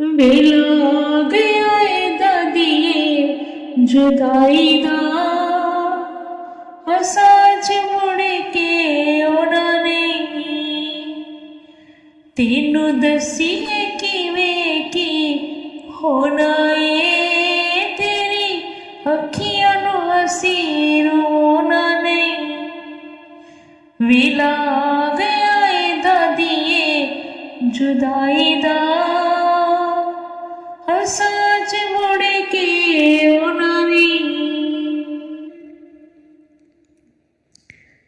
ਵੇਲਾ ਗਿਆ ਏ ਦਾਦੀਏ, ਜੁਦਾਈ ਦਾ। ਅਸਾਜ ਮੁੜ ਕੇ ਆਉਣਾ ਨਹੀਂ। ਤੈਨੂੰ ਦਸੀਏ ਕਿਵੇਂ ਕੀ ਹੋਣਾ ਏ? ਤੇਰੀ ਅੱਖੀਆਂ ਨੂੰ ਹਸੀ ਰੋਣਾ ਨਹੀਂ। ਵੇਲਾ ਗਿਆ ਏ ਦਾਦੀਏ, ਜੁਦਾਈ ਦਾ।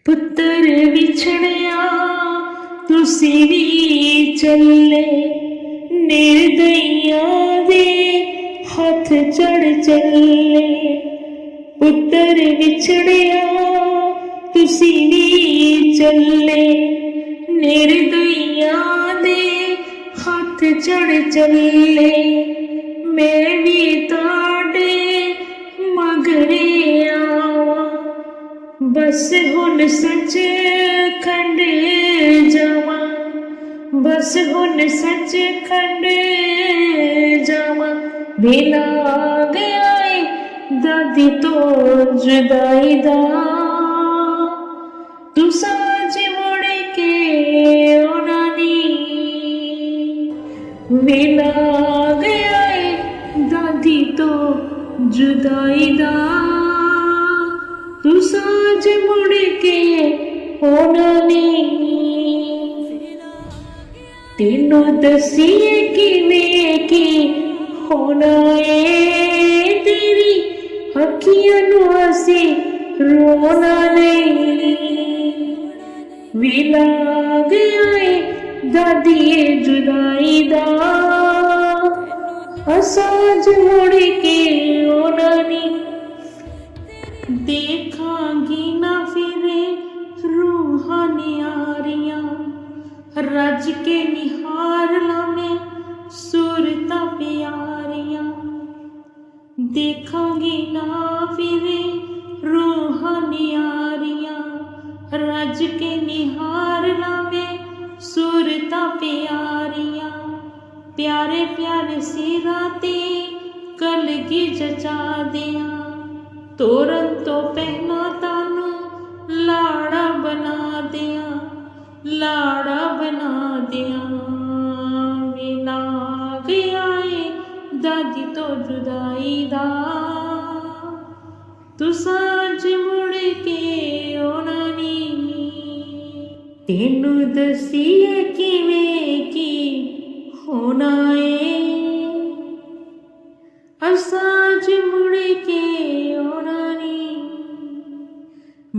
ਪੁੱਤਰ ਵਿਛੜਿਆ, ਤੁਸੀਂ ਵੀ ਚੱਲੇ। ਨਿਰਦਈਆਂ ਦੇ ਹੱਥ ਚੜ ਚੱਲੇ। ਪੁੱਤਰ ਵਿਛੜਿਆ, ਤੁਸੀਂ ਵੀ ਚੱਲੇ। ਨਿਰਦਈਆਂ ਦੇ ਹੱਥ ਚੜ ਚੱਲੇ। ਮੈਂ ਵੀ बस हुन सच खंड जावा बस हुन सच खंड जावा भेला गया दादी तो जुदाई दा तू साजे मोड़े के ओनानी भेला गया दादी तो जुदाई दा तू साज के होना नहीं। दसिए कि मैं की होना है तेरी अखियाँ से रोना नहीं। विलाग आए दादिए जुदाई दा। असाज मुड़ के होना नहीं। देखांगी ना फिरे रूहानियारियाँ रज के निहार ला में सूरता प्यारियाँ। देखांगी ना फिरे रूहानियारियाँ रज के निहार ला में सूरता प्यारियाँ। प्यारे प्यारे सिराते कलगी जचा दिया। ਤੋਰਨ ਤੋਂ ਪਹਿਲਾਂ ਤਾਨੂੰ ਲਾੜਾ ਬਣਾ ਦਿਆਂ, ਲਾੜਾ ਬਣਾ ਦਿਆਂ। ਵੇਲਾ ਗਿਆ ਏ ਦਾਦੀ ਤੋਂ ਜੁਦਾਈ ਦਾ। ਤੂੰ ਸਾਜ ਮੁੜ ਕੇ ਆਉਣਾ ਨੀ। ਤੈਨੂੰ ਦਸੀਏ ਕਿਵੇਂ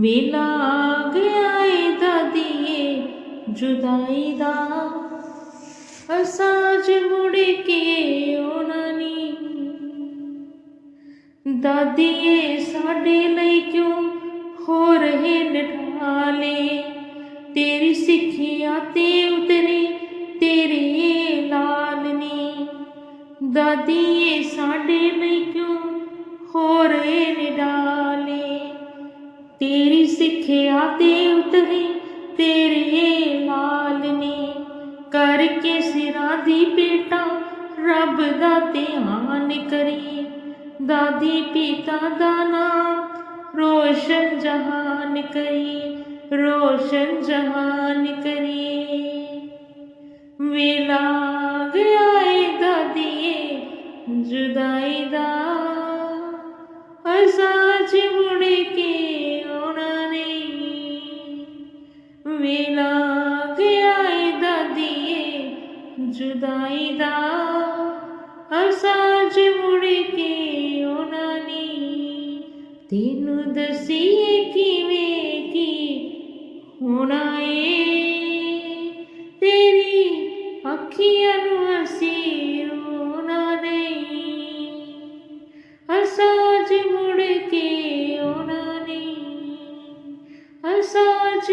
बेलाग आयदा दिए जुदाई दा। असाज मुड़े के ओनानी दादिए साडे नहीं क्यों हो रहे निठाले? तेरी सिखिया ते उतरे, तेरे लालनी दादिए साडे नहीं क्यों हो रहे ਤੇਰੀ ਸਿੱਖਿਆ ਤੇ ਉਤਰੇ ਤੇਰੇ ਲਾਲ ਨੇ ਕਰਕੇ ਸਿਰਾਂ ਦੀ ਪੇਟਾ ਰੱਬ ਦਾ ਧਿਆਨ ਕਰੀ ਦਾਦੀ ਪਿਤਾ ਦਾ ਨਾਮ ਰੋਸ਼ਨ ਜਹਾਨ ਕਰੀ ਰੋਸ਼ਨ ਜਹਾਨ ਕਰੀ ਵੇਲਾ ਗਿਆ ਏ ਦਾਦੀਏ ਮਿਲਾ ਕੇ ਆਏ ਦਾਦੀਏ, ਜੁਦਾਈ ਦਾ। ਹਰ ਸਾਜ ਮੁੜ ਕੇ ਉਹਨਾਂ ਨੇ ਤੈਨੂੰ ਦਸੀਏ ਕਿਵੇਂ ਕੀ ਹੋਣਾ ਏ। ਤੇਰੀ ਅੱਖੀਆਂ ਨੂੰ ਅਸੀਂ ਰੋਣਾ ਨਹੀਂ। ਹਰ ਸਾਜ ਮੁੜ ਕੇ ਉਹਨਾਂ ਨੇ ਹਰ ਸਾਜ